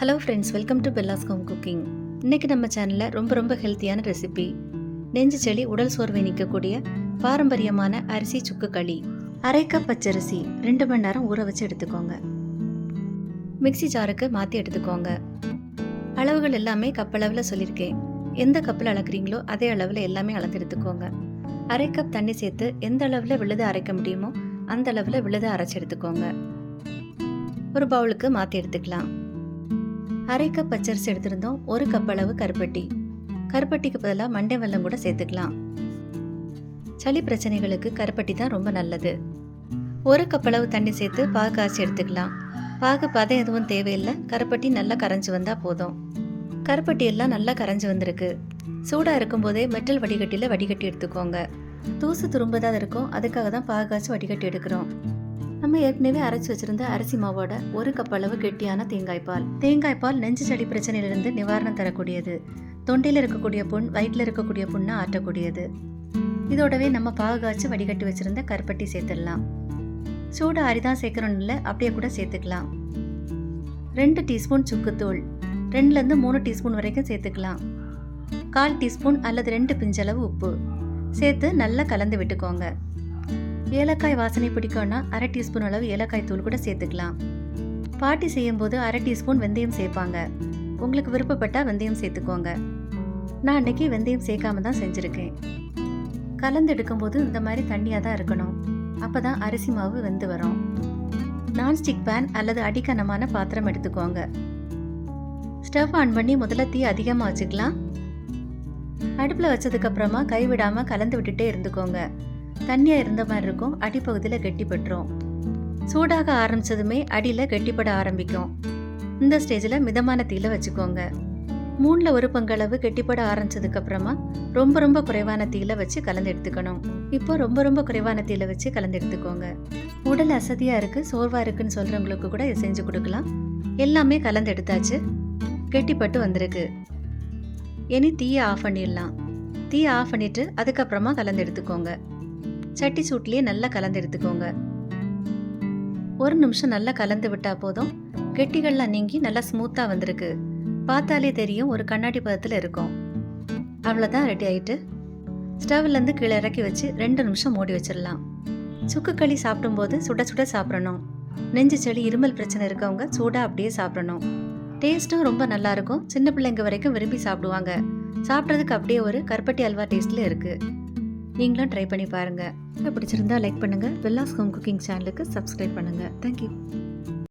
Hello friends welcome to Bella's home cooking இன்றைக்கி நம்ம சேனலில் ரொம்ப ரொம்ப ஹெல்த்தியான ரெசிபி நெஞ்சு செளி உடல் சோர்வை நிற்கக்கூடிய பாரம்பரியமான அரிசி சுக்கு களி. அரை கப் பச்சரிசி ரெண்டு மணி நேரம் ஊற வச்சு எடுத்துக்கோங்க. மிக்ஸி ஜாருக்கு மாற்றி எடுத்துக்கோங்க. அளவுகள் எல்லாமே கப் அளவில் சொல்லியிருக்கேன். எந்த கப்பில் அளக்குறீங்களோ அதே அளவில் எல்லாமே அளந்து எடுத்துக்கோங்க. அரை கப் தண்ணி சேர்த்து எந்த அளவில் விழுது அரைக்க முடியுமோ அந்த அளவில் விழுத அரைச்சி எடுத்துக்கோங்க. ஒரு பவுலுக்கு மாற்றி எடுத்துக்கலாம். அரை கப் பச்சரிசி எடுத்திருந்தோம் ஒரு கப் அளவு கருப்பட்டி. கருப்பட்டிக்கு பதிலாக மண்டை வெல்லம் கூட சேர்த்துக்கலாம். சளி பிரச்சனைகளுக்கு கருப்பட்டி தான் ரொம்ப நல்லது. ஒரு கப் அளவு தண்ணி சேர்த்து பாகு காய்ச்சி எடுத்துக்கலாம். பாகு பதம் எதுவும் தேவையில்லை கருப்பட்டி நல்லா கரைஞ்சி வந்தால் போதும். கருப்பட்டி எல்லாம் நல்லா கரைஞ்சி வந்திருக்கு. சூடாக இருக்கும்போதே மெட்டல் வடிகட்டியில் வடிகட்டி எடுத்துக்கோங்க. தூசு துரும்புதான் இருக்கும் அதுக்காக தான் பாகு காய்ச்சி வடிகட்டி எடுக்கிறோம். நம்ம ஏற்கனவே அரைச்சி வச்சிருந்த அரிசி மாவோட ஒரு கப் அளவு கெட்டியான தேங்காய் பால். தேங்காய் பால் நெஞ்சு சளி பிரச்சனையிலிருந்து நிவாரணம் தரக்கூடியது. தொண்டையில் இருக்கக்கூடிய புண் வயிற்றில் இருக்கக்கூடிய புண்ணை ஆற்றக்கூடியது. இதோடவே நம்ம பாகு காய்ச்சி வடிகட்டி வச்சிருந்த கருப்பட்டி சேர்த்துடலாம். சூடு அரிதான் சேர்க்கணும்னு இல்லை அப்படியே கூட சேர்த்துக்கலாம். ரெண்டு டீஸ்பூன் சுக்குத்தூள். ரெண்டுலேருந்து மூணு டீஸ்பூன் வரைக்கும் சேர்த்துக்கலாம். கால் டீஸ்பூன் அல்லது ரெண்டு பிஞ்சளவு உப்பு. சேர்த்து நல்லா கலந்து விட்டுக்கோங்க. ஏலக்காய் வாசனை பிடிக்கும்னா அரை டீஸ்பூன் அளவு ஏலக்காய் தூள் கூட சேர்த்துக்கலாம். பாட்டி செய்யும்போது அரை டீஸ்பூன் வெந்தயம் சேர்ப்பாங்க. உங்களுக்கு விருப்பப்பட்டால் வெந்தயம் சேர்த்துக்கோங்க. நான் அன்னைக்கு வெந்தயம் சேர்க்காம தான் செஞ்சுருக்கேன். கலந்து எடுக்கும்போது இந்த மாதிரி தண்ணியாக தான் இருக்கணும். அப்போ தான் அரிசி மாவு வெந்து வரும். நான்ஸ்டிக் பேன் அல்லது அடிக்கனமான பாத்திரம் எடுத்துக்கோங்க. ஸ்டவ் ஆன் பண்ணி முதல்ல தீ அதிகமாக வச்சுக்கலாம். அடுப்பில் வச்சதுக்கப்புறமா கைவிடாமல் கலந்து விட்டுட்டே இருந்துக்கோங்க. தண்ணியாக இருந்த மாதிரி இருக்கும். அடிப்பகுதியில் கெட்டிப்பட்டுரும் சூடாக ஆரம்பிச்சதுமே அடியில் கெட்டிப்பட ஆரம்பிக்கும். இந்த ஸ்டேஜில் மிதமான தீயில் வச்சுக்கோங்க. மூணில் ஒரு பங்களவு கெட்டிப்பட ஆரம்பிச்சதுக்கப்புறமா ரொம்ப ரொம்ப குறைவான தீயில வச்சு கலந்து எடுத்துக்கணும். இப்போ ரொம்ப ரொம்ப குறைவான தீயில வச்சு கலந்து எடுத்துக்கோங்க. உடல் அசதியாக இருக்கு சோர்வாக இருக்குன்னு சொல்கிறவங்களுக்கு கூட இதை செஞ்சு கொடுக்கலாம். எல்லாமே கலந்து எடுத்தாச்சு. கெட்டிப்பட்டு வந்திருக்கு. இனி தீயை ஆஃப் பண்ணிடலாம். தீயை ஆஃப் பண்ணிவிட்டு அதுக்கப்புறமா கலந்து எடுத்துக்கோங்க. சட்டி சூட்லேயே நல்லா கலந்து எடுத்துக்கோங்க. ஒரு நிமிஷம் நல்லா கலந்து விட்டா போதும். கெட்டிகள்லாம் நீங்கி நல்லா ஸ்மூத்தாக வந்திருக்கு. பார்த்தாலே தெரியும் ஒரு கண்ணாடி பதத்தில் இருக்கும். அவ்வளோதான் ரெடி ஆயிட்டு. ஸ்டவ்லேருந்து கீழே இறக்கி வச்சு ரெண்டு நிமிஷம் மூடி வச்சிடலாம். சுக்கு களி சாப்பிடும்போது சுட சுட சாப்பிடணும். நெஞ்சு செடி இருமல் பிரச்சனை இருக்கவங்க சூடாக அப்படியே சாப்பிடணும். டேஸ்ட்டும் ரொம்ப நல்லா இருக்கும். சின்ன பிள்ளைங்க வரைக்கும் விரும்பி சாப்பிடுவாங்க. சாப்பிட்றதுக்கு அப்படியே ஒரு கருப்பட்டி அல்வா டேஸ்ட்ல இருக்குது நீங்களும் ட்ரை பண்ணி பாருங்கள் பிடிச்சிருந்தா லைக் பண்ணுங்கள் வெல்லாஸ் ஹோம் குக்கிங் சேனலுக்கு சப்ஸ்கிரைப் பண்ணுங்கள் தேங்க்யூ